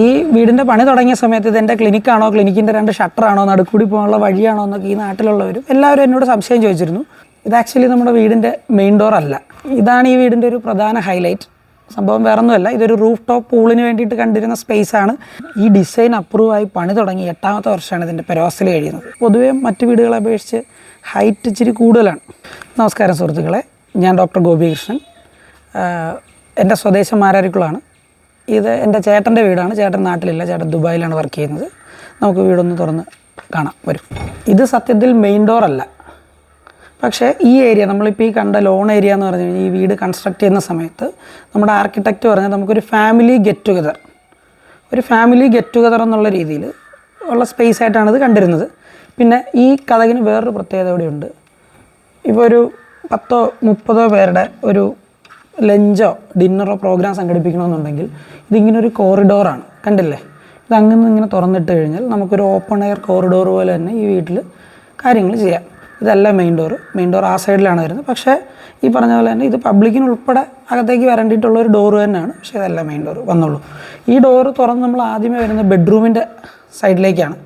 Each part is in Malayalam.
ഈ വീടിന്റെ പണി തുടങ്ങിയ സമയത്ത് ഇത് എന്റെ ക്ലിനിക്കാണോ ക്ലിനിക്കിന്റെ രണ്ട് ഷട്ടറാണോ നടുക്കൂടി പോകാനുള്ള വഴിയാണോ എന്നൊക്കെ ഈ നാട്ടിലുള്ളവരും എല്ലാവരും എന്നോട് സംശയം ചോദിച്ചിരുന്നു. ഇത് ആക്ച്വലി നമ്മുടെ വീടിന്റെ മെയിൻ ഡോർ അല്ല. ഇതാണ് ഈ വീടിന്റെ ഒരു പ്രധാന ഹൈലൈറ്റ് സംഭവം വേറൊന്നുമല്ല ഇതൊരു റൂഫ് ടോപ്പ് പൂളിന് വേണ്ടിയിട്ട് കണ്ടിരുന്ന സ്പേസ് ആണ്. ഈ ഡിസൈൻ അപ്രൂവ് ആയി പണി തുടങ്ങി എട്ടാമത്തെ വർഷമാണ് ഇതിന്റെ പെരോസിൽ കഴിയുന്നത് പൊതുവെ മറ്റു വീടുകളെ അപേക്ഷിച്ച് ഹൈറ്റ് ഇച്ചിരി കൂടുതലാണ്. നമസ്കാരം സുഹൃത്തുക്കളെ ഞാൻ ഡോക്ടർ ഗോപികൃഷ്ണൻ. എന്റെ സ്വദേശം മാരാരിക്കുളമാണ് ഇത് എന്റെ ചേട്ടന്റെ വീടാണ്. ചേട്ടൻ നാട്ടിലില്ല. ചേട്ടൻ ദുബായിലാണ് വർക്ക് ചെയ്യുന്നത്. നമുക്ക് വീടൊന്ന് തുറന്ന് കാണാം. വരും. ഇത് സത്യത്തിൽ മെയിൻ ഡോർ അല്ല. പക്ഷേ ഈ ഏരിയ നമ്മളിപ്പോൾ ഈ കണ്ട ലോൺ ഏരിയ എന്ന് പറഞ്ഞു കഴിഞ്ഞാൽ ഈ വീട് കൺസ്ട്രക്ട് ചെയ്യുന്ന സമയത്ത് നമ്മുടെ ആർക്കിടെക്റ്റ് പറഞ്ഞാൽ നമുക്കൊരു ഫാമിലി ഗെറ്റ് ടുഗദർ ഒരു ഫാമിലി ഗെറ്റ് ടുഗദർ എന്നുള്ള രീതിയിൽ ഉള്ള സ്പേസ് ആയിട്ടാണ് ഇത് കണ്ടിരുന്നത്. പിന്നെ ഈ കഥകിന് വേറൊരു പ്രത്യേകത കൂടിയുണ്ട് ഇപ്പോൾ ഒരു പത്തോ മുപ്പതോ പേരുടെ ഒരു ലഞ്ചോ ഡിന്നറോ പ്രോഗ്രാം സംഘടിപ്പിക്കണമെന്നുണ്ടെങ്കിൽ ഇതിങ്ങനെ ഒരു കോറിഡോറാണ്. കണ്ടില്ലേ? ഇത് അങ്ങനെ ഇങ്ങനെ തുറന്നിട്ട് കഴിഞ്ഞാൽ നമുക്കൊരു ഓപ്പൺ എയർ കോറിഡോർ പോലെ തന്നെ ഈ വീട്ടിൽ കാര്യങ്ങൾ ചെയ്യാം. ഇതല്ല മെയിൻ ഡോർ മെയിൻ ഡോർ ആ സൈഡിലാണ് വരുന്നത് പക്ഷേ ഈ പറഞ്ഞ പോലെ തന്നെ ഇത് പബ്ലിക്കിന് ഉൾപ്പെടെ അകത്തേക്ക് വരേണ്ടിയിട്ടുള്ള ഒരു ഡോർ തന്നെയാണ്. പക്ഷേ ഇതല്ല മെയിൻ ഡോർ വന്നുള്ളൂ ഈ ഡോർ തുറന്ന് നമ്മൾ ആദ്യമേ വരുന്ന ബെഡ്റൂമിന്റെ സൈഡിലേക്കാണ്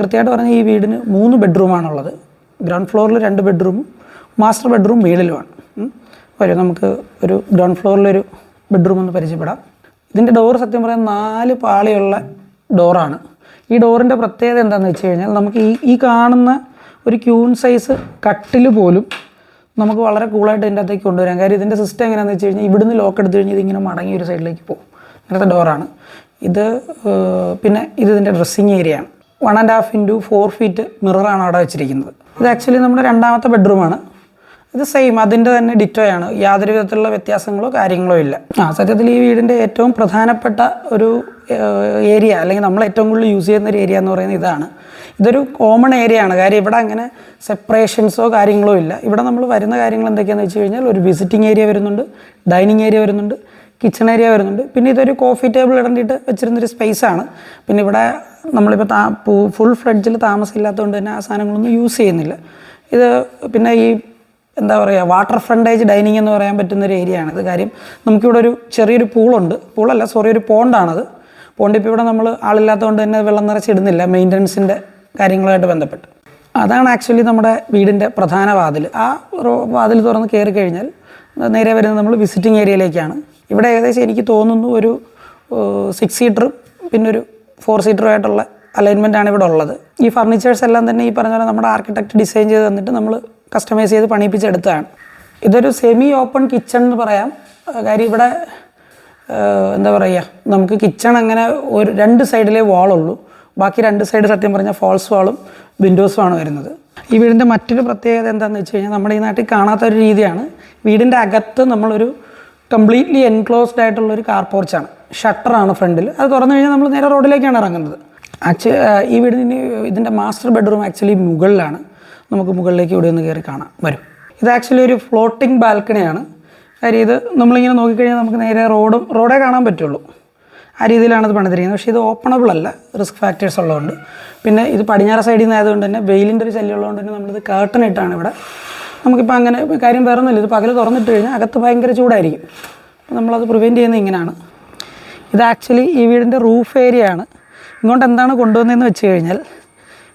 കൃത്യമായിട്ട് പറഞ്ഞാൽ ഈ വീടിന് മൂന്ന് ബെഡ്റൂമാണുള്ളത് ഗ്രൗണ്ട് ഫ്ലോറിൽ രണ്ട് ബെഡ്റൂമും മാസ്റ്റർ ബെഡ്റൂം മേളിലുമാണ്. വരും. നമുക്ക് ഒരു ഗ്രൗണ്ട് ഫ്ലോറിലൊരു ബെഡ്റൂം ഒന്ന് പരിചയപ്പെടാം. ഇതിന്റെ ഡോറ് സത്യം പറയാൻ നാല് പാളിയുള്ള ഡോറാണ് ഈ ഡോറിന്റെ പ്രത്യേകത എന്താണെന്ന് വെച്ച് കഴിഞ്ഞാൽ നമുക്ക് ഈ ഈ കാണുന്ന ഒരു ക്യൂൺ സൈസ് കട്ടിൽ പോലും നമുക്ക് വളരെ കൂളായിട്ട് ഇതിന്റെ അകത്തേക്ക് കൊണ്ടുവരാം. കാര്യം ഇതിന്റെ സിസ്റ്റം എങ്ങനെയാണെന്ന് വെച്ച് കഴിഞ്ഞാൽ ഇവിടുന്ന് ലോക്ക് എടുത്തു കഴിഞ്ഞാൽ ഇതിങ്ങനെ മടങ്ങി ഒരു സൈഡിലേക്ക് പോകും. അങ്ങനത്തെ ഡോറാണ് ഇത് പിന്നെ ഇത് ഇതിന്റെ ഡ്രസ്സിങ് ഏരിയ ആണ്. One and half into four feet മിററാണ് അവിടെ വെച്ചിരിക്കുന്നത്. ഇത് ആക്ച്വലി നമ്മുടെ രണ്ടാമത്തെ ബെഡ്റൂമാണ് ഇത് സെയിം അതിന്റെ തന്നെ ഡിറ്റോയാണ് യാതൊരു വിധത്തിലുള്ള വ്യത്യാസങ്ങളോ കാര്യങ്ങളോ ഇല്ല. ആ സത്യത്തിൽ ഈ വീടിന്റെ ഏറ്റവും പ്രധാനപ്പെട്ട ഒരു ഏരിയ അല്ലെങ്കിൽ നമ്മൾ ഏറ്റവും കൂടുതൽ യൂസ് ചെയ്യുന്ന ഒരു ഏരിയ എന്ന് പറയുന്നത് ഇതാണ്. ഇതൊരു കോമൺ ഏരിയ ആണ്. കാര്യം ഇവിടെ അങ്ങനെ സെപ്പറേഷൻസോ കാര്യങ്ങളോ ഇല്ല. ഇവിടെ നമ്മൾ വരുന്ന കാര്യങ്ങൾ എന്തൊക്കെയാണെന്ന് വെച്ച് കഴിഞ്ഞാൽ ഒരു വിസിറ്റിംഗ് ഏരിയ വരുന്നുണ്ട് ഡൈനിങ് ഏരിയ വരുന്നുണ്ട് കിച്ചൺ ഏരിയ വരുന്നുണ്ട്. പിന്നെ ഇതൊരു കോഫി ടേബിൾ ഇടേണ്ടിയിട്ട് വെച്ചിരുന്നൊരു സ്പേസ് ആണ്. പിന്നെ ഇവിടെ നമ്മളിപ്പോൾ താ ഫുൾ ഫ്ലഡ്ജിൽ താമസമില്ലാത്തതുകൊണ്ട് തന്നെ ആ സാധനങ്ങളൊന്നും യൂസ് ചെയ്യുന്നില്ല. ഇത് പിന്നെ ഈ എന്താ പറയുക വാട്ടർ ഫ്രണ്ടേജ് ഡൈനിങ് എന്ന് പറയാൻ പറ്റുന്ന ഒരു ഏരിയ ആണിത് കാര്യം നമുക്കിവിടെ ഒരു ചെറിയൊരു പൂളുണ്ട്. പൂളല്ല സോറി ഒരു പോണ്ടാണത് പോണ്ട് ഇപ്പോൾ ഇവിടെ നമ്മൾ ആളില്ലാത്തതുകൊണ്ട് തന്നെ വെള്ളം നിറച്ചിടുന്നില്ല മെയിന്റനൻസിന്റെ കാര്യങ്ങളുമായിട്ട് ബന്ധപ്പെട്ട്. അതാണ് ആക്ച്വലി നമ്മുടെ വീടിന്റെ പ്രധാന വാതിൽ ആ വാതിൽ തുറന്ന് കയറി കഴിഞ്ഞാൽ നേരെ വരുന്നത് നമ്മൾ വിസിറ്റിംഗ് ഏരിയയിലേക്കാണ് ഇവിടെ ഏകദേശം എനിക്ക് തോന്നുന്നു ഒരു സിക്സ് സീറ്ററും പിന്നെ ഒരു ഫോർ സീറ്ററും ആയിട്ടുള്ള അലൈൻമെന്റ് ആണ് ഇവിടെ ഉള്ളത്. ഈ ഫർണിച്ചേഴ്സ് എല്ലാം തന്നെ ഈ പറഞ്ഞ പോലെ നമ്മുടെ ആർക്കിടെക്ട് ഡിസൈൻ ചെയ്ത് തന്നിട്ട് നമ്മൾ കസ്റ്റമൈസ് ചെയ്ത് പണിയിപ്പിച്ചെടുത്തതാണ്. ഇതൊരു സെമി ഓപ്പൺ കിച്ചൺ എന്ന് പറയാം. കാര്യം ഇവിടെ എന്താ പറയുക നമുക്ക് കിച്ചൺ അങ്ങനെ ഒരു രണ്ട് സൈഡിലേ വാളുള്ളൂ ബാക്കി രണ്ട് സൈഡ് സത്യം പറഞ്ഞാൽ ഫോൾസ് വാളും വിൻഡോസും ആണ് വരുന്നത്. ഈ വീടിന്റെ മറ്റൊരു പ്രത്യേകത എന്താണെന്ന് വെച്ച് കഴിഞ്ഞാൽ നമ്മുടെ ഈ നാട്ടിൽ കാണാത്ത ഒരു രീതിയാണ്. വീടിന്റെ അകത്ത് നമ്മളൊരു കംപ്ലീറ്റ്ലി എൻക്ലോസ്ഡ് ആയിട്ടുള്ളൊരു കാർ പോർച്ചാണ് ഷട്ടറാണ് ഫ്രണ്ടിൽ. അത് തുറന്നു കഴിഞ്ഞാൽ നമ്മൾ നേരെ റോഡിലേക്കാണ് ഇറങ്ങുന്നത്. ആക്ച്വലി ഈ വീടിന് ഇതിന്റെ മാസ്റ്റർ ബെഡ്റൂം ആക്ച്വലി മുകളിലാണ്. നമുക്ക് മുകളിലേക്ക് ഇവിടെ ഒന്ന് കയറി കാണാം. വരും. ഇത് ആക്ച്വലി ഒരു ഫ്ലോട്ടിംഗ് ബാൽക്കണിയാണ് കാര്യം ഇത് നമ്മളിങ്ങനെ നോക്കിക്കഴിഞ്ഞാൽ നമുക്ക് നേരെ റോഡും റോഡേ കാണാൻ പറ്റുള്ളൂ. ആ രീതിയിലാണ് ഇത് പണിതിരിക്കുന്നത്. പക്ഷേ ഇത് ഓപ്പണബിൾ അല്ല. റിസ്ക് ഫാക്ടേഴ്സ് ഉള്ളതുകൊണ്ട്. പിന്നെ ഇത് പടിഞ്ഞാറ് സൈഡിൽ നിന്ന് ആയതുകൊണ്ട് തന്നെ വെയിലിന്റെ ഒരു ശല്യം ഉള്ളതുകൊണ്ട് തന്നെ നമ്മളിത് കേട്ടൺ ഇട്ടാണ് ഇവിടെ. നമുക്കിപ്പോൾ അങ്ങനെ കാര്യം വേറെ ഒന്നുമില്ല ഇത് പകൽ തുറന്നിട്ട് കഴിഞ്ഞാൽ അകത്ത് ഭയങ്കര ചൂടായിരിക്കും. അപ്പോൾ നമ്മളത് പ്രിവെന്റ് ചെയ്യുന്നത് ഇങ്ങനെയാണ്. ഇത് ആക്ച്വലി ഈ വീടിന്റെ റൂഫ് ഏരിയ ആണ്. ഇങ്ങോട്ട് എന്താണ് കൊണ്ടുവന്നതെന്ന് വെച്ച് കഴിഞ്ഞാൽ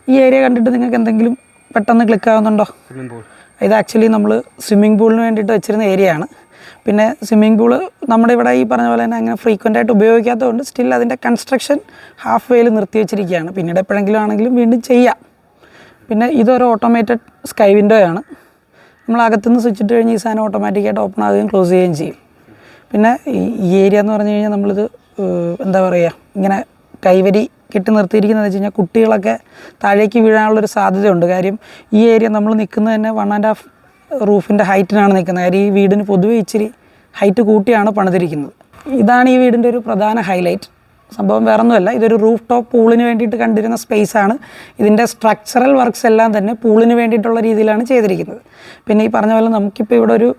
ഈ ഏരിയ കണ്ടിട്ട് നിങ്ങൾക്ക് എന്തെങ്കിലും പെട്ടെന്ന് ക്ലിക്ക് ആവുന്നുണ്ടോ? ഇത് ആക്ച്വലി നമ്മൾ സ്വിമ്മിംഗ് പൂളിന് വേണ്ടിയിട്ട് വെച്ചിരുന്ന ഏരിയ ആണ്. പിന്നെ സ്വിമ്മിംഗ് പൂൾ നമ്മുടെ ഇവിടെ ഈ പറഞ്ഞ പോലെ തന്നെ അങ്ങനെ ഫ്രീക്വന്റ് ആയിട്ട് ഉപയോഗിക്കാത്തതുകൊണ്ട് സ്റ്റിൽ അതിന്റെ കൺസ്ട്രക്ഷൻ ഹാഫ് വേയിൽ നിർത്തി വെച്ചിരിക്കുകയാണ്. പിന്നീട് എപ്പോഴെങ്കിലും ആണെങ്കിലും വീണ്ടും ചെയ്യാം. പിന്നെ ഇതൊരു ഓട്ടോമേറ്റഡ് സ്കൈ വിൻഡോ ആണ്. നമ്മൾ അകത്തുനിന്ന് സ്വിച്ച് ഇട്ട് കഴിഞ്ഞ് ഈ സാധനം ഓട്ടോമാറ്റിക്കായിട്ട് ഓപ്പൺ ആവുകയും ക്ലോസ് ചെയ്യുകയും ചെയ്യും. പിന്നെ ഈ ഏരിയ എന്ന് പറഞ്ഞു കഴിഞ്ഞാൽ നമ്മളിത് എന്താ പറയുക ഇങ്ങനെ കൈവരി കെട്ടി നിർത്തിയിരിക്കുന്നത് വെച്ച് കഴിഞ്ഞാൽ കുട്ടികളൊക്കെ താഴേക്ക് വീഴാനുള്ളൊരു സാധ്യതയുണ്ട്. കാര്യം ഈ ഏരിയ നമ്മൾ നിൽക്കുന്നത് തന്നെ വൺ ആൻഡ് ഹാഫ് റൂഫിന്റെ ഹൈറ്റിനാണ് നിൽക്കുന്നത്. കാര്യം ഈ വീടിന് പൊതുവെ ഇച്ചിരി ഹൈറ്റ് കൂട്ടിയാണ് പണിതിരിക്കുന്നത്. ഇതാണ് ഈ വീടിന്റെ ഒരു പ്രധാന ഹൈലൈറ്റ് സംഭവം വേറെ ഒന്നുമല്ല ഇതൊരു റൂഫ് ടോപ്പ് പൂളിന് വേണ്ടിയിട്ട് കണ്ടിരുന്ന സ്പേസ് ആണ്. ഇതിന്റെ സ്ട്രക്ചറൽ വർക്ക്സ് എല്ലാം തന്നെ പൂളിന് വേണ്ടിയിട്ടുള്ള രീതിയിലാണ് ചെയ്തിരിക്കുന്നത്. പിന്നെ ഈ പറഞ്ഞ പോലെ നമുക്കിപ്പോൾ ഇവിടെ ഒരു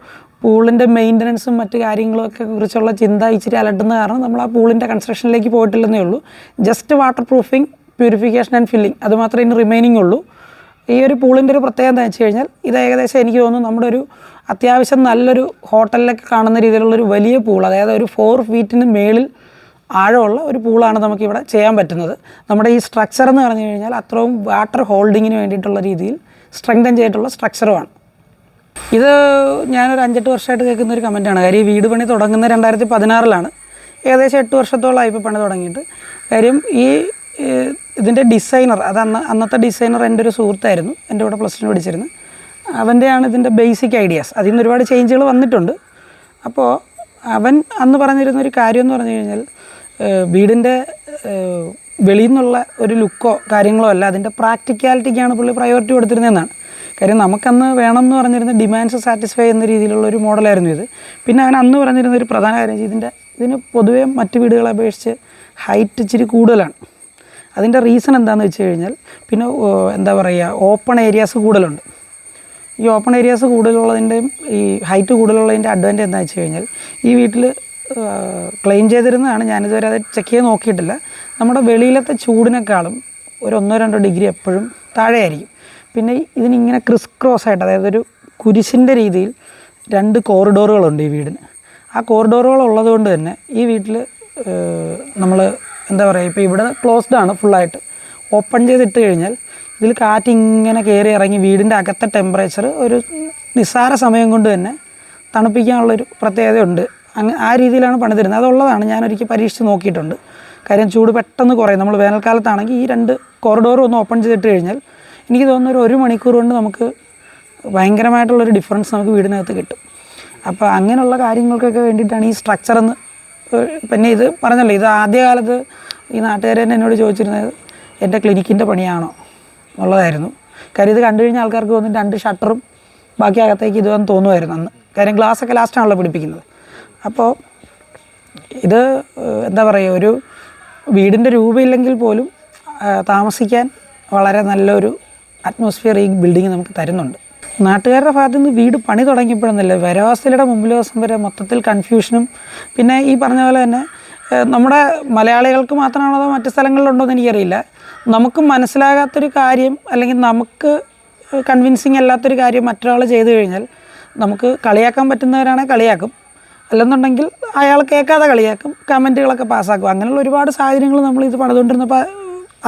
പൂളിന്റെ മെയിന്റനൻസും മറ്റു കാര്യങ്ങളൊക്കെ കുറിച്ചുള്ള ചിന്ത ഇച്ചിരി അലട്ടുന്ന കാരണം നമ്മൾ ആ പൂളിന്റെ കൺസ്ട്രക്ഷനിലേക്ക് പോയിട്ടില്ലെന്നേ ഉള്ളൂ. Just water proofing purification and filling അതുമാത്രമേ ഇനി റിമൈനിങ് ഉള്ളൂ. ഈ ഒരു പൂളിന്റെ ഒരു പ്രത്യേകത എന്താ വെച്ച് കഴിഞ്ഞാൽ ഇത് ഏകദേശം എനിക്ക് തോന്നുന്നു നമ്മുടെ ഒരു അത്യാവശ്യം നല്ലൊരു ഹോട്ടലിലൊക്കെ കാണുന്ന രീതിയിലുള്ള ഒരു വലിയ പൂൾ അതായത് ഒരു ഫോർ ഫീറ്റിന് മേളിൽ ആഴമുള്ള ഒരു പൂളാണ് നമുക്കിവിടെ ചെയ്യാൻ പറ്റുന്നത്. നമ്മുടെ ഈ സ്ട്രക്ചർ എന്ന് പറഞ്ഞു കഴിഞ്ഞാൽ അത്രയും വാട്ടർ ഹോൾഡിങ്ങിന് വേണ്ടിയിട്ടുള്ള രീതിയിൽ സ്ട്രെങ്തൻ ചെയ്തിട്ടുള്ള സ്ട്രക്ചറുമാണ് ഇത് ഞാനൊരു അഞ്ചെട്ട് വർഷമായിട്ട് കേൾക്കുന്ന ഒരു കമന്റാണ്. കാര്യം ഈ വീട് പണി തുടങ്ങുന്ന രണ്ടായിരത്തി പതിനാറിലാണ് ഏകദേശം എട്ട് വർഷത്തോളമായി ഇപ്പോൾ പണി തുടങ്ങിയിട്ട്. കാര്യം ഈ ഇതിന്റെ ഡിസൈനർ അത് അന്ന് അന്നത്തെ ഡിസൈനർ എന്റെ ഒരു സുഹൃത്തായിരുന്നു. എന്റെ കൂടെ പ്ലസ് ടു പഠിച്ചിരുന്നു അവന്റെയാണ് ഇതിന്റെ ബേസിക് ഐഡിയാസ്. അതിൽ നിന്ന് ഒരുപാട് ചേഞ്ചുകൾ വന്നിട്ടുണ്ട്. അപ്പോൾ അവൻ അന്ന് പറഞ്ഞിരുന്ന ഒരു കാര്യം എന്ന് പറഞ്ഞു കഴിഞ്ഞാൽ വീടിന്റെ വെളിയിൽ നിന്നുള്ള ഒരു ലുക്കോ കാര്യങ്ങളോ അല്ല അതിന്റെ പ്രാക്ടിക്കാലിറ്റിക്കാണ് പുള്ളി പ്രയോറിറ്റി കൊടുത്തിരുന്നതെന്നാണ്. കാര്യം നമുക്കന്ന് വേണം എന്ന് പറഞ്ഞിരുന്ന ഡിമാൻഡ്സ് സാറ്റിസ്ഫൈ ചെയ്യുന്ന രീതിയിലുള്ള ഒരു മോഡലായിരുന്നു ഇത്. പിന്നെ അവൻ അന്ന് പറഞ്ഞിരുന്ന ഒരു പ്രധാന കാര്യം ഇതിന്റെ ഇതിന് പൊതുവേ മറ്റ് വീടുകളെ അപേക്ഷിച്ച് ഹൈറ്റ് ഇച്ചിരി കൂടുതലാണ്. അതിന്റെ റീസൺ എന്താണെന്ന് വെച്ച് കഴിഞ്ഞാൽ പിന്നെ എന്താ പറയുക ഓപ്പൺ ഏരിയാസ് കൂടുതലുണ്ട്. ഈ ഓപ്പൺ ഏരിയാസ് കൂടുതലുള്ളതിന്റെയും ഈ ഹൈറ്റ് കൂടുതലുള്ളതിന്റെ അഡ്വാന്റേജ് എന്താണെന്ന് വെച്ച് കഴിഞ്ഞാൽ ഈ വീട്ടിൽ ക്ലെയിം ചെയ്തിരുന്നതാണ് ഞാനിതുവരെ അത് ചെക്ക് ചെയ്ത് നോക്കിയിട്ടില്ല. നമ്മുടെ വെളിയിലത്തെ ചൂടിനേക്കാളും ഒരു ഒന്നോ രണ്ടോ ഡിഗ്രി എപ്പോഴും താഴെയായിരിക്കും. പിന്നെ ഇതിനിങ്ങനെ ക്രിസ് ക്രോസ് ആയിട്ട് അതായത് ഒരു കുരിശിന്റെ രീതിയിൽ രണ്ട് കോറിഡോറുകളുണ്ട് ഈ വീടിന്. ആ കോറിഡോറുകൾ ഉള്ളത് കൊണ്ട് തന്നെ ഈ വീട്ടിൽ നമ്മൾ എന്താ പറയുക ഇപ്പോൾ ഇവിടെ ക്ലോസ്ഡ് ആണ് ഫുള്ളായിട്ട്. ഓപ്പൺ ചെയ്തിട്ട് കഴിഞ്ഞാൽ ഇതിൽ കാറ്റ് ഇങ്ങനെ കയറി ഇറങ്ങി വീടിന്റെ അകത്തെ ടെമ്പറേച്ചർ ഒരു നിസ്സാര സമയം കൊണ്ട് തന്നെ തണുപ്പിക്കാനുള്ളൊരു പ്രത്യേകതയുണ്ട്. അങ്ങ് ആ രീതിയിലാണ് പണിതിരുന്നത്. അതുള്ളതാണ് ഞാൻ ഒരിക്കൽ പരീക്ഷിച്ച് നോക്കിയിട്ടുണ്ട്. കാര്യം ചൂട് പെട്ടെന്ന് കുറയും. നമ്മൾ വേനൽക്കാലത്താണെങ്കിൽ ഈ രണ്ട് കോറിഡോറും ഒന്ന് ഓപ്പൺ ചെയ്തിട്ട് കഴിഞ്ഞാൽ എനിക്ക് തോന്നുന്നു ഒരു ഒരു മണിക്കൂർ കൊണ്ട് നമുക്ക് ഭയങ്കരമായിട്ടുള്ളൊരു ഡിഫറൻസ് നമുക്ക് വീടിനകത്ത് കിട്ടും. അപ്പോൾ അങ്ങനെയുള്ള കാര്യങ്ങൾക്കൊക്കെ വേണ്ടിയിട്ടാണ് ഈ സ്ട്രക്ചർ എന്ന് പിന്നെ ഇത് പറഞ്ഞല്ലോ ഇത് ആദ്യകാലത്ത് ഈ നാട്ടുകാർ തന്നെ എന്നോട് ചോദിച്ചിരുന്നത് എന്റെ ക്ലിനിക്കിന്റെ പണിയാണോ? എന്നുള്ളതായിരുന്നു. കാര്യം ഇത് കണ്ടു കഴിഞ്ഞാൽ ആൾക്കാർക്ക് തോന്നും രണ്ട് ഷട്ടറും ബാക്കി അകത്തേക്ക് ഇതുവെന്ന് വന്ന് തോന്നുമായിരുന്നു അന്ന്. കാര്യം ഗ്ലാസ് ഒക്കെ ലാസ്റ്റാണല്ലോ പിടിപ്പിക്കുന്നത്. അപ്പോൾ ഇത് എന്താ പറയുക ഒരു വീടിന്റെ രൂപമില്ലെങ്കിൽ പോലും താമസിക്കാൻ വളരെ നല്ലൊരു അറ്റ്മോസ്ഫിയർ ഈ ബിൽഡിങ് നമുക്ക് തരുന്നുണ്ട്. നാട്ടുകാരുടെ ഭാഗത്തു നിന്ന് വീട് പണി തുടങ്ങിയപ്പോഴൊന്നുമില്ല. വരവാസികളുടെ മുമ്പിൽ ദിവസം വരെ മൊത്തത്തിൽ കൺഫ്യൂഷനും പിന്നെ ഈ പറഞ്ഞ പോലെ തന്നെ നമ്മുടെ മലയാളികൾക്ക് മാത്രമാണോ അതോ മറ്റ് സ്ഥലങ്ങളിലുണ്ടോ എന്ന് എനിക്കറിയില്ല. നമുക്ക് മനസ്സിലാകാത്തൊരു കാര്യം അല്ലെങ്കിൽ നമുക്ക് കൺവിൻസിങ് അല്ലാത്തൊരു കാര്യം മറ്റൊരാൾ ചെയ്തു കഴിഞ്ഞാൽ നമുക്ക് കളിയാക്കാൻ പറ്റുന്നവരാണെങ്കിൽ കളിയാക്കും. അല്ലെന്നുണ്ടെങ്കിൽ അയാൾ കേൾക്കാതെ കളിയാക്കും കമന്റുകളൊക്കെ പാസ്സാക്കും അങ്ങനെയുള്ള ഒരുപാട് സാഹചര്യങ്ങൾ നമ്മൾ ഇത് പണിതുകൊണ്ടിരുന്നപ്പോൾ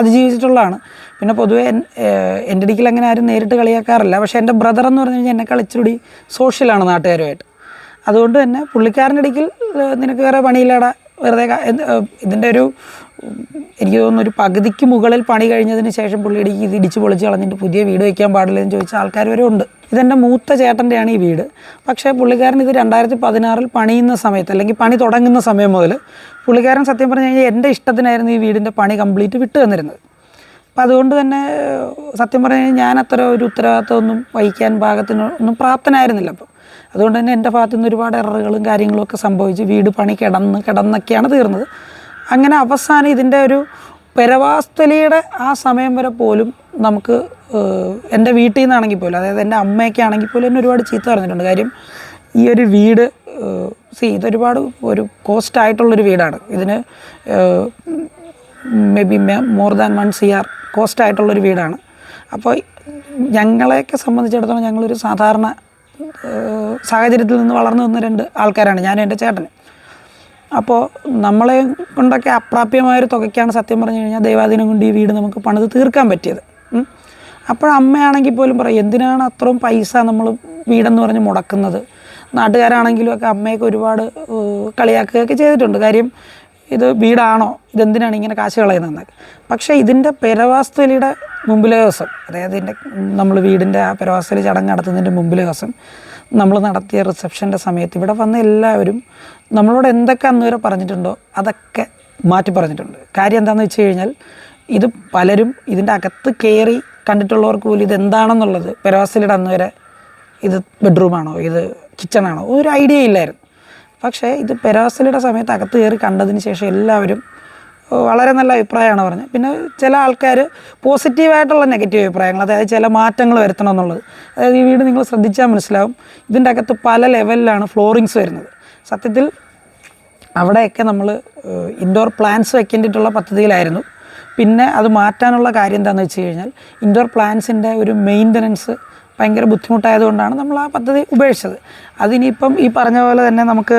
അതിജീവിച്ചിട്ടുള്ളതാണ്. പിന്നെ പൊതുവേ എൻ- എന്റെ ഇടയ്ക്കിൽ അങ്ങനെ ആരും നേരിട്ട് കളിയാക്കാറില്ല. പക്ഷേ എന്റെ ബ്രദർ എന്ന് പറഞ്ഞു കഴിഞ്ഞാൽ എന്നെക്കാൾ ഇച്ചിരി സോഷ്യലാണ് നാട്ടുകാരുമായിട്ട്. അതുകൊണ്ട് തന്നെ പുള്ളിക്കാരന്റെ ഇടയ്ക്കിൽ നിനക്ക് വേറെ പണിയില്ലടാ. വെറുതെ ഇതിന്റെ ഒരു എനിക്ക് തോന്നുന്നു ഒരു പകുതിക്ക് മുകളിൽ പണി കഴിഞ്ഞതിന് ശേഷം പുള്ളി ഇടയ്ക്ക് ഇത് ഇടിച്ച് പൊളിച്ച് കളഞ്ഞിട്ട് പുതിയ വീട് വയ്ക്കാൻ പാടില്ല എന്ന് ചോദിച്ച ആൾക്കാർ വരെ ഉണ്ട്. ഇതെന്റെ മൂത്ത ചേട്ടന്റെയാണ് ഈ വീട്. പക്ഷേ പുള്ളിക്കാരൻ ഇത് രണ്ടായിരത്തി പതിനാറിൽ പണിയുന്ന സമയത്ത് അല്ലെങ്കിൽ പണി തുടങ്ങുന്ന സമയം മുതൽ പുള്ളിക്കാരൻ സത്യം പറഞ്ഞു കഴിഞ്ഞാൽ എന്റെ ഇഷ്ടത്തിനായിരുന്നു ഈ വീടിന്റെ പണി കംപ്ലീറ്റ് വിട്ടു തന്നിരുന്നത്. അപ്പം അതുകൊണ്ട് തന്നെ സത്യം പറഞ്ഞു കഴിഞ്ഞാൽ ഞാൻ അത്ര ഒരു ഉത്തരവാദിത്തമൊന്നും വഹിക്കാൻ പാകത്തിന് ഒന്നും പ്രാപ്തനായിരുന്നില്ല അപ്പോൾ അതുകൊണ്ട് തന്നെ എന്റെ ഭാഗത്തു നിന്ന് ഒരുപാട് എററുകളും കാര്യങ്ങളും ഒക്കെ സംഭവിച്ച് വീട് പണി കിടന്ന് കിടന്നൊക്കെയാണ് തീർന്നത്. അങ്ങനെ അവസാനം ഇതിന്റെ ഒരു പെരവാസ്തലിയുടെ ആ സമയം വരെ പോലും നമുക്ക് എന്റെ വീട്ടിൽ നിന്നാണെങ്കിൽ പോലും അതായത് എന്റെ അമ്മയൊക്കെ ആണെങ്കിൽ പോലും എന്നെ ഒരുപാട് ചീത്ത പറഞ്ഞിട്ടുണ്ട്. കാര്യം ഈ ഒരു വീട് സി ഇതൊരുപാട് ഒരു കോസ്റ്റ് ആയിട്ടുള്ളൊരു വീടാണ്. ഇതിന് may be more than one C R cost ആയിട്ടുള്ളൊരു വീടാണ്. അപ്പോൾ ഞങ്ങളെയൊക്കെ സംബന്ധിച്ചിടത്തോളം ഞങ്ങളൊരു സാധാരണ സാഹചര്യത്തിൽ നിന്ന് വളർന്നു വന്ന രണ്ട് ആൾക്കാരാണ് ഞാനും എന്റെ ചേട്ടനും. അപ്പോൾ നമ്മളെ കൊണ്ടൊക്കെ അപ്രാപ്യമായൊരു തുകയ്ക്കാണ് സത്യം പറഞ്ഞു കഴിഞ്ഞാൽ ദൈവാധീനം കൊണ്ട് ഈ വീട് നമുക്ക് പണിത് തീർക്കാൻ പറ്റിയത്. അപ്പോൾ അമ്മയാണെങ്കിൽ പോലും പറയും എന്തിനാണ് അത്രയും പൈസ നമ്മൾ വീടെന്ന് പറഞ്ഞ് മുടക്കുന്നത്? നാട്ടുകാരാണെങ്കിലും ഒക്കെ അമ്മയൊക്കെ ഒരുപാട് കളിയാക്കുകയൊക്കെ ചെയ്തിട്ടുണ്ട്. കാര്യം ഇത് വീടാണോ? ഇതെന്തിനാണ് ഇങ്ങനെ കാശ് കളയുന്നതെന്നൊക്കെ പക്ഷേ ഇതിന്റെ പെരവാസ്തലിയുടെ മുമ്പിലെ ദിവസം അതായത് ഇതിന്റെ നമ്മൾ വീടിന്റെ ആ പെരവാസ്തലി ചടങ്ങ് നടത്തുന്നതിന്റെ മുമ്പിലെ ദിവസം നമ്മൾ നടത്തിയ റിസപ്ഷന്റെ സമയത്ത് ഇവിടെ വന്ന എല്ലാവരും നമ്മളോട് എന്തൊക്കെ അന്ന് വരെ പറഞ്ഞിട്ടുണ്ടോ അതൊക്കെ മാറ്റി പറഞ്ഞിട്ടുണ്ട്. കാര്യം എന്താണെന്ന് വെച്ച് കഴിഞ്ഞാൽ ഇത് പലരും ഇതിന്റെ അകത്ത് കയറി കണ്ടിട്ടുള്ളവർക്ക് പോലും ഇത് എന്താണെന്നുള്ളത് പെരവാസലിയുടെ അന്ന് വരെ ഇത് ബെഡ്റൂമാണോ? ഇത് കിച്ചണാണോ ഒരു ഐഡിയ ഇല്ലായിരുന്നു. പക്ഷേ ഇത് പെരാസിലിയുടെ സമയത്ത് അകത്ത് കയറി കണ്ടതിന് ശേഷം എല്ലാവരും വളരെ നല്ല അഭിപ്രായമാണ് പറഞ്ഞത്. പിന്നെ ചില ആൾക്കാർ പോസിറ്റീവായിട്ടുള്ള നെഗറ്റീവ് അഭിപ്രായങ്ങൾ അതായത് ചില മാറ്റങ്ങൾ വരുത്തണം എന്നുള്ളത്. അതായത് ഈ വീട് നിങ്ങൾ ശ്രദ്ധിച്ചാൽ മനസ്സിലാവും ഇതിന്റെ അകത്ത് പല ലെവലിലാണ് ഫ്ലോറിങ്സ് വരുന്നത്. സത്യത്തിൽ അവിടെയൊക്കെ നമ്മൾ ഇൻഡോർ പ്ലാന്റ്സ് വെക്കേണ്ടിയിട്ടുള്ള പദ്ധതിയിലായിരുന്നു. പിന്നെ അത് മാറ്റാനുള്ള കാര്യം എന്താണെന്ന് വെച്ച് കഴിഞ്ഞാൽ ഇൻഡോർ പ്ലാന്റ്സിന്റെ ഒരു മെയിന്റനൻസ് ഭയങ്കര ബുദ്ധിമുട്ടായതുകൊണ്ടാണ് നമ്മൾ ആ പദ്ധതി ഉപേക്ഷിച്ചത്. അതിനിപ്പം ഈ പറഞ്ഞ പോലെ തന്നെ നമുക്ക്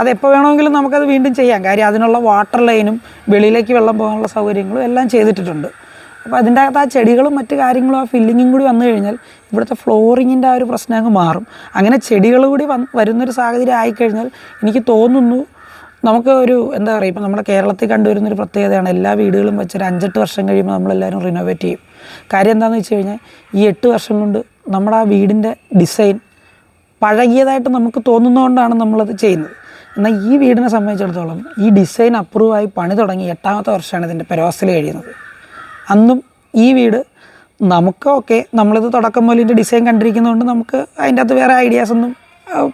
അതെപ്പോൾ വേണമെങ്കിലും നമുക്കത് വീണ്ടും ചെയ്യാം. കാര്യം അതിനുള്ള വാട്ടർ ലൈനും വെളിയിലേക്ക് വെള്ളം പോകാനുള്ള സൗകര്യങ്ങളും എല്ലാം ചെയ്തിട്ടുണ്ട്. അപ്പോൾ അതിന്റെ അകത്ത് ആ ചെടികളും മറ്റു കാര്യങ്ങളും ആ ഫില്ലിങ്ങും കൂടി വന്നു കഴിഞ്ഞാൽ ഇവിടുത്തെ ഫ്ലോറിങ്ങിന്റെ ആ ഒരു പ്രശ്നം അങ്ങ് മാറും. അങ്ങനെ ചെടികൾ കൂടി വന്ന് വരുന്നൊരു സാഹചര്യം ആയിക്കഴിഞ്ഞാൽ എനിക്ക് തോന്നുന്നു നമുക്ക് ഒരു എന്താ പറയുക ഇപ്പം നമ്മുടെ കേരളത്തിൽ കണ്ടുവരുന്നൊരു പ്രത്യേകതയാണ് എല്ലാ വീടുകളും വെച്ചൊരു അഞ്ചെട്ട് വർഷം കഴിയുമ്പോൾ നമ്മളെല്ലാവരും റിനോവേറ്റ് ചെയ്യും. കാര്യം എന്താണെന്ന് വെച്ച് കഴിഞ്ഞാൽ ഈ എട്ട് വർഷം കൊണ്ട് നമ്മുടെ ആ വീടിന്റെ ഡിസൈൻ പഴകിയതായിട്ട് നമുക്ക് തോന്നുന്നതുകൊണ്ടാണ് നമ്മളത് ചെയ്യുന്നത്. എന്നാൽ ഈ വീടിനെ സംബന്ധിച്ചിടത്തോളം ഈ ഡിസൈൻ അപ്രൂവായി പണി തുടങ്ങി എട്ടാമത്തെ വർഷമാണ് ഇതിന്റെ പെരോസിൽ കഴിയുന്നത്. അന്നും ഈ വീട് നമുക്കൊക്കെ നമ്മളിത് തുടക്കം മുതൽ ഇതിന്റെ ഡിസൈൻ കണ്ടിരിക്കുന്നതുകൊണ്ട് നമുക്ക് അതിന്റെ അകത്ത് വേറെ ഐഡിയാസ് ഒന്നും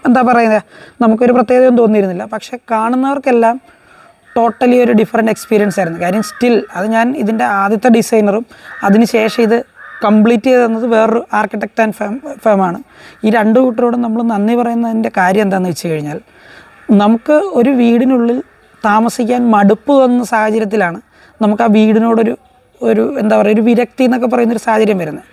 എന്താ പറയുന്നത് നമുക്കൊരു പ്രത്യേകതയൊന്നും തോന്നിയിരുന്നില്ല. പക്ഷെ കാണുന്നവർക്കെല്ലാം ടോട്ടലി ഒരു ഡിഫറെന്റ് എക്സ്പീരിയൻസ് ആയിരുന്നു. കാര്യം സ്റ്റിൽ അത് ഞാൻ ഇതിന്റെ ആദ്യത്തെ ഡിസൈനറും അതിനുശേഷം ഇത് കംപ്ലീറ്റ് ചെയ്ത് തന്നത് വേറൊരു ആർക്കിടെക്റ്റ് ആൻഡ് ഫേം ഫേമാണ് ഈ രണ്ട് കൂട്ടരോടും നമ്മൾ നന്ദി പറയുന്നതിന്റെ കാര്യം എന്താണെന്ന് വെച്ച് കഴിഞ്ഞാൽ നമുക്ക് ഒരു വീടിനുള്ളിൽ താമസിക്കാൻ മടുപ്പ് വന്ന സാഹചര്യത്തിലാണ് നമുക്ക് ആ വീടിനോടൊരു ഒരു എന്താ പറയുക ഒരു വിരക്തി എന്നൊക്കെ പറയുന്നൊരു സാഹചര്യം വരുന്നത്.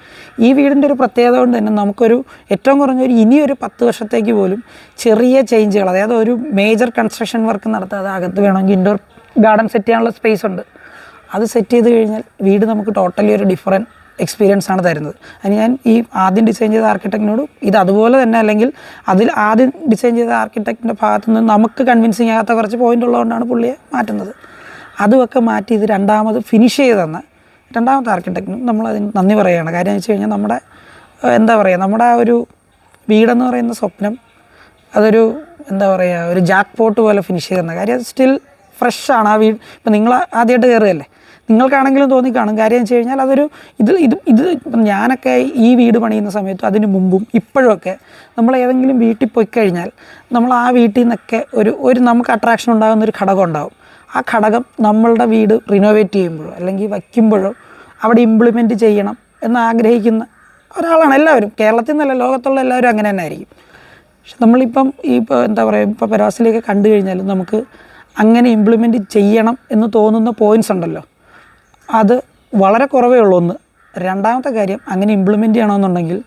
ഈ വീടിന്റെ ഒരു പ്രത്യേകത കൊണ്ട് തന്നെ നമുക്കൊരു ഏറ്റവും കുറഞ്ഞൊരു ഇനിയൊരു പത്ത് വർഷത്തേക്ക് പോലും ചെറിയ ചേഞ്ചുകൾ അതായത് ഒരു മേജർ കൺസ്ട്രക്ഷൻ വർക്ക് നടത്താതെ അകത്ത് വേണമെങ്കിൽ ഇൻഡോർ ഗാർഡൻ സെറ്റ് ചെയ്യാനുള്ള സ്പേസ് ഉണ്ട്. അത് സെറ്റ് ചെയ്ത് കഴിഞ്ഞാൽ വീട് നമുക്ക് ടോട്ടലി ഒരു ഡിഫറെന്റ് എക്സ്പീരിയൻസ് ആണ് തരുന്നത്. അതിന് ഞാൻ ഈ ആദ്യം ഡിസൈൻ ചെയ്ത ആർക്കിടെക്റ്റിനോട് ഇത് അതുപോലെ തന്നെ അല്ലെങ്കിൽ അതിൽ ആദ്യം ഡിസൈൻ ചെയ്ത ആർക്കിടെക്റ്റിന്റെ ഭാഗത്തു നിന്ന് നമുക്ക് കൺവിൻസിങ് ആകാത്ത കുറച്ച് പോയിന്റ് ഉള്ളതുകൊണ്ടാണ് പുള്ളിയെ മാറ്റുന്നത്. അതുമൊക്കെ മാറ്റി ഇത് രണ്ടാമത് ഫിനിഷ് ചെയ്ത് തന്ന രണ്ടാമത്തെ ആർക്കിടെക്റ്റിനും നമ്മൾ അതിന് നന്ദി പറയുകയാണ്. കാര്യം വെച്ച് കഴിഞ്ഞാൽ നമ്മുടെ എന്താ പറയുക നമ്മുടെ ആ ഒരു വീടെന്ന് പറയുന്ന സ്വപ്നം അതൊരു എന്താ പറയുക ഒരു ജാക്ക് പോട്ട് പോലെ ഫിനിഷ് ചെയ്യുന്ന കാര്യം സ്റ്റിൽ സ്റ്റിൽ ഫ്രഷാണ് ആ വീട് ഇപ്പം നിങ്ങൾ ആദ്യമായിട്ട് കയറുകയല്ലേ? നിങ്ങൾക്കാണെങ്കിലും തോന്നിക്കാണും കാര്യം വെച്ച് കഴിഞ്ഞാൽ അതൊരു ഇത് ഇത് ഇത് ഞാനൊക്കെ ഈ വീട് പണിയുന്ന സമയത്തും അതിന് മുമ്പും ഇപ്പോഴുമൊക്കെ നമ്മൾ ഏതെങ്കിലും വീട്ടിൽ പോയി കഴിഞ്ഞാൽ നമ്മൾ ആ വീട്ടിൽ നിന്നൊക്കെ ഒരു ഒരു നമുക്ക് അട്രാക്ഷൻ ഉണ്ടാകുന്ന ഒരു ഘടകം ഉണ്ടാകും ആ ഘടകം നമ്മളുടെ വീട് റിനോവേറ്റ് ചെയ്യുമ്പോഴോ അല്ലെങ്കിൽ വയ്ക്കുമ്പോഴോ അവിടെ ഇംപ്ലിമെന്റ് ചെയ്യണം എന്ന് ആഗ്രഹിക്കുന്ന ഒരാളാണ് എല്ലാവരും. കേരളത്തിൽ നിന്നല്ല ലോകത്തുള്ള എല്ലാവരും അങ്ങനെ തന്നെ ആയിരിക്കും. പക്ഷെ നമ്മളിപ്പം ഈ ഇപ്പോൾ എന്താ പറയുക ഇപ്പോൾ പെരാസിലേക്ക് കണ്ടു കഴിഞ്ഞാലും നമുക്ക് അങ്ങനെ ഇംപ്ലിമെന്റ് ചെയ്യണം എന്ന് തോന്നുന്ന പോയിൻസ് ഉണ്ടല്ലോ. അത് വളരെ കുറവേ ഉള്ളൂ ഒന്ന്. രണ്ടാമത്തെ കാര്യം അങ്ങനെ ഇംപ്ലിമെന്റ് ചെയ്യണമെന്നുണ്ടെങ്കിൽ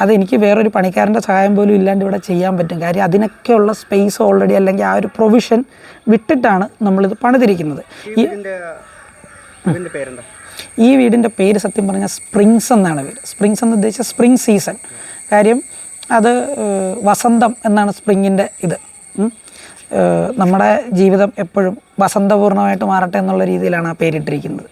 അതെനിക്ക് വേറൊരു പണിക്കാരന്റെ സഹായം പോലും ഇല്ലാണ്ട് ഇവിടെ ചെയ്യാൻ പറ്റും. കാര്യം അതിനൊക്കെയുള്ള സ്പേസ് ഓൾറെഡി അല്ലെങ്കിൽ ആ ഒരു പ്രൊവിഷൻ വിട്ടിട്ടാണ് നമ്മളിത് പണിതിരിക്കുന്നത്. ഈ ഈ വീടിന്റെ പേര് സത്യം പറഞ്ഞാൽ സ്പ്രിങ്സ് എന്നാണ് പേര്. സ്പ്രിങ്സ് എന്ന് ഉദ്ദേശിച്ച സ്പ്രിങ് സീസൺ കാര്യം അത് വസന്തം എന്നാണ് സ്പ്രിങ്ങിന്റെ ഇത്. നമ്മുടെ ജീവിതം എപ്പോഴും വസന്തപൂർണമായിട്ട് മാറട്ടെ എന്നുള്ള രീതിയിലാണ് ആ പേരിട്ടിരിക്കുന്നത്.